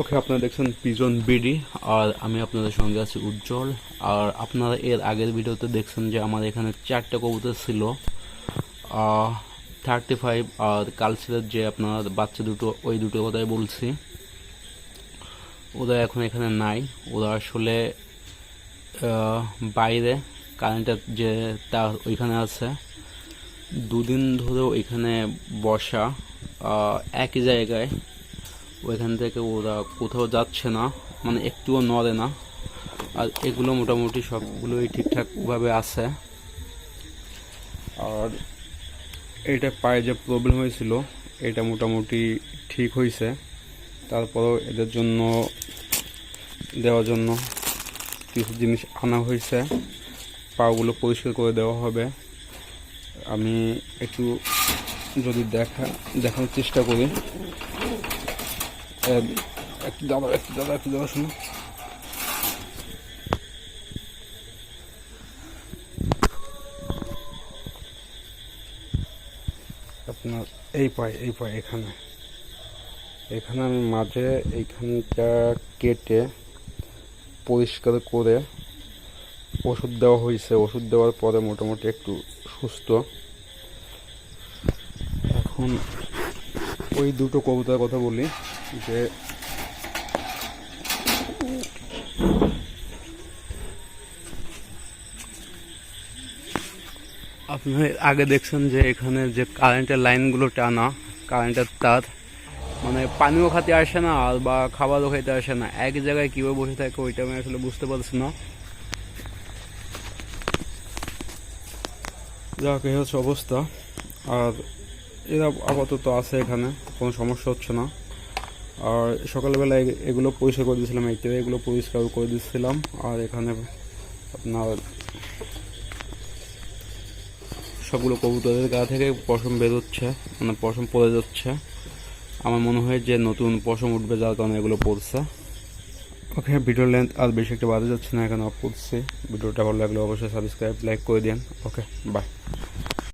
ওকে, আপনারা দেখছেন pigeon BD আর আমি আপনাদের সঙ্গে আছি উজ্জ্বল। আর আপনারা এর আগের ভিডিওতে দেখছেন যে আমার এখানে চারটে কবুতর ছিল। থার্টি ফাইভ আর কালচারের যে আপনার বাচ্চা দুটো, ওই দুটো কথাই বলছি। ওরা এখন এখানে নাই। ওরা আসলে বাইরে, কারেন্টের যে তার ওইখানে আছে। দুদিন ধরে ওইখানে বসা একই জায়গায়। ওইখান থেকে ওরা কোথাও যাচ্ছে না মানে একটুও নড়ে না। আর এগুলো মোটামুটি সবগুলোই ঠিকঠাকভাবে আছে। আর এটা পায়ে যে প্রবলেম হয়েছিল, এটা মোটামুটি ঠিক হয়েছে। তারপরেও এদের জন্য, দেওয়ার জন্য কিছু জিনিস আনা হয়েছে। পাগুলো পরিষ্কার করে দেওয়া হবে। আমি একটু যদি দেখা, দেখানোর চেষ্টা করি। একটু দাদা একটু দাদা একটু দাদা শুনো আপনার এই পায়ে এই পায়ে, এখানে। এখানে আমি মাঝে এইখানটা কেটে পরিষ্কার করে ওষুধ দেওয়া হয়েছে। ওষুধ দেওয়ার পরে মোটামুটি একটু সুস্থ। এখন ওই দুটো কবিতার কথা বলি। যে আপনি আগে দেখছেন যে এখানে যে কারেন্টের লাইনগুলো টানা কারেন্টের তার মানে পানিও খাতে আসে না আর বা খাবারও খাইতে আসে না। এক জায়গায় কীভাবে বসে থাকে ওইটা আমি আসলে বুঝতে পারছি না। যাক, এই হচ্ছে অবস্থা। আর এরা আপাতত আছে এখানে, কোনো সমস্যা হচ্ছে না। আর সকালবেলা এগুলো পরিষ্কার করে দিয়েছিলাম তেলে এগুলো পরিষ্কার করে দিচ্ছিলাম আর এখানে আপনার সবগুলো কবুতরের গা থেকে পশম বেরোচ্ছে মানে পশম পড়ে যাচ্ছে। আমার মনে হয় যে নতুন পশম উঠবে যার কারণে এগুলো পড়ছে। ওকে ভিডিও লেন্থ আর বেশি একটা বাড়ে যাচ্ছে না, এখানে অফ করছি। ভিডিওটা ভালো লাগলে অবশ্যই সাবস্ক্রাইব লাইক করে দিন। Okay bye